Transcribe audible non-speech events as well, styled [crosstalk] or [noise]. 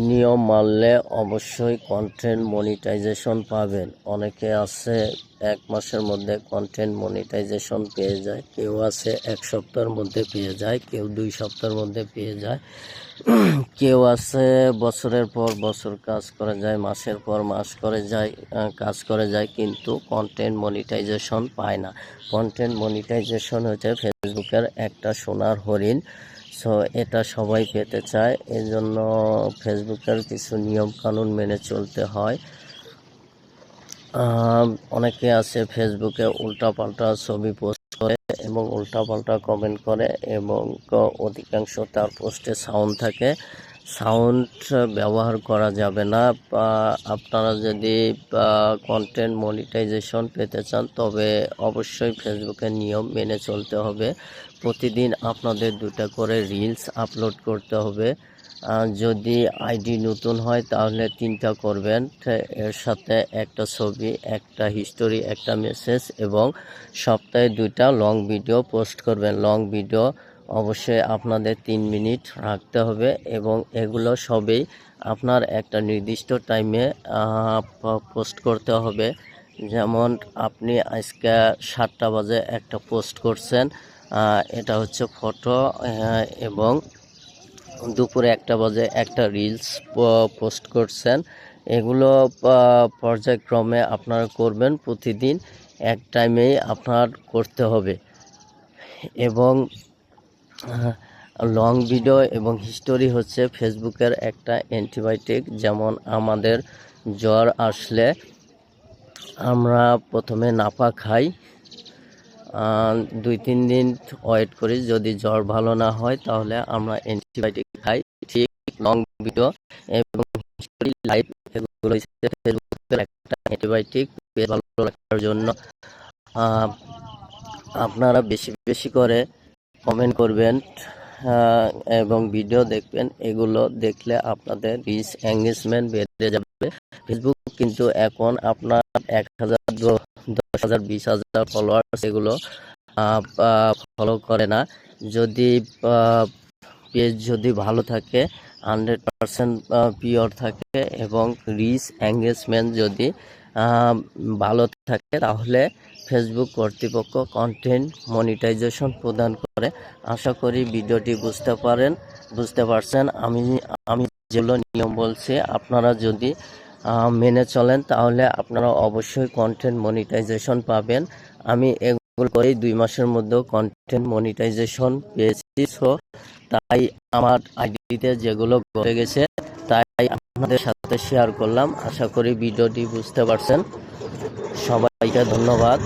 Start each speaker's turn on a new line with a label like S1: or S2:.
S1: নিয়ম মানলে অবশ্যই কন্টেন্ট মনিটাইজেশন পাবেন। অনেকে আছে এক মাসের মধ্যে কন্টেন্ট মনিটাইজেশন পেয়ে যায়। কেউ আছে এক সপ্তাহের মধ্যে পেয়ে যায়, কেউ দুই সপ্তাহের মধ্যে পেয়ে যায়। [clears throat] কেউ আছে বছরের পর বছর কাজ করে যায়, মাসের পর মাস করে যায় কাজ করে যায়, কিন্তু কন্টেন্ট মনিটাইজেশন পায় না। কন্টেন্ট মনিটাইজেশন হচ্ছে ফেসবুকের একটা সোনার হরিণ। সো এটা সবাই পেতে চায়। এই জন্য ফেসবুকের কিছু নিয়ম কানুন মেনে চলতে হয়। অনেকে আছে ফেসবুকে উল্টাপাল্টা ছবি পোস্ট করে এবং উল্টাপাল্টা কমেন্ট করে এবং অধিকাংশ তার পোস্টে সাউন্ড থাকে। সাউন্ড ব্যবহার করা যাবে না। আপনারা যদি কন্টেন্ট মনিটাইজেশন পেতে চান, তবে অবশ্যই ফেসবুকের নিয়ম মেনে চলতে হবে। প্রতিদিন আপনাদের দুটা করে রিলস আপলোড করতে হবে। যদি আইডি নতুন হয়, তাহলে তিনটা করবেন। এর সাথে একটা ছবি, একটা হিস্টোরি একটা মেসেজ এবং সপ্তাহে দুইটা লং ভিডিও পোস্ট করবেন। লং ভিডিও অবশ্যই আপনাদের তিন মিনিট রাখতে হবে এবং এগুলো সবই আপনার একটা নির্দিষ্ট টাইমে পোস্ট করতে হবে। যেমন আপনি আজকে সাতটা বাজে একটা পোস্ট করছেন এটা হচ্ছে ফটো এবং দুপুরে একটা বাজে একটা রিলস পোস্ট করছেন। এগুলো পর্যায়ক্রমে আপনারা করবেন প্রতিদিন, এক টাইমেই আপনার করতে হবে। এবং লং ভিডিও এবং হিস্টোরি হচ্ছে ফেসবুকের একটা অ্যান্টিবায়োটিক যেমন আমাদের জ্বর আসলে আমরা প্রথমে নাপা খাই দুই, তিন দিন ওয়েট করি, যদি জ্বর ভালো না হয় তাহলে আমরা অ্যান্টিবায়োটিক খাই। ঠিক লং ভিডিও এবং হিস্টোরি লাইভ এগুলো ফেসবুকের একটা অ্যান্টিবায়োটিক ভালো রাখার জন্য। আপনারা বেশি বেশি করে কমেন্ট করবেন এবং ভিডিও দেখবেন। এগুলো দেখলে আপনাদের রিচ এঙ্গেজমেন্ট বেড়ে যাবে। ফেসবুক কিন্তু এখন আপনার এক হাজার দশ হাজার, বিশ হাজার ফলোয়ার্স এগুলো ফলো করে না। যদি পেজ যদি ভালো থাকে হান্ড্রেড পারসেন্ট পিওর থাকে এবং রিচ এঙ্গেজমেন্ট যদি ভালো থাকে, তাহলে ফেসবুক কর্তৃপক্ষ কন্টেন্ট মনিটাইজেশন প্রদান করে। আশা করি ভিডিওটি বুঝতে পারেন, বুঝতে পারছেন। আমি আমি যেগুলো নিয়ম বলছি, আপনারা যদি মেনে চলেন, তাহলে আপনারা অবশ্যই কন্টেন্ট মনিটাইজেশন পাবেন। আমি এগুলো করেই দুই মাসের মধ্যেও কন্টেন্ট মনিটাইজেশন পেয়েছি। সো তাই আমার আইডিতে যেগুলো ঘটে গেছে, তাই আপনাদের সাথে শেয়ার করলাম। আশা করি ভিডিওটি বুঝতে পারছেন। সবাইকে ধন্যবাদ।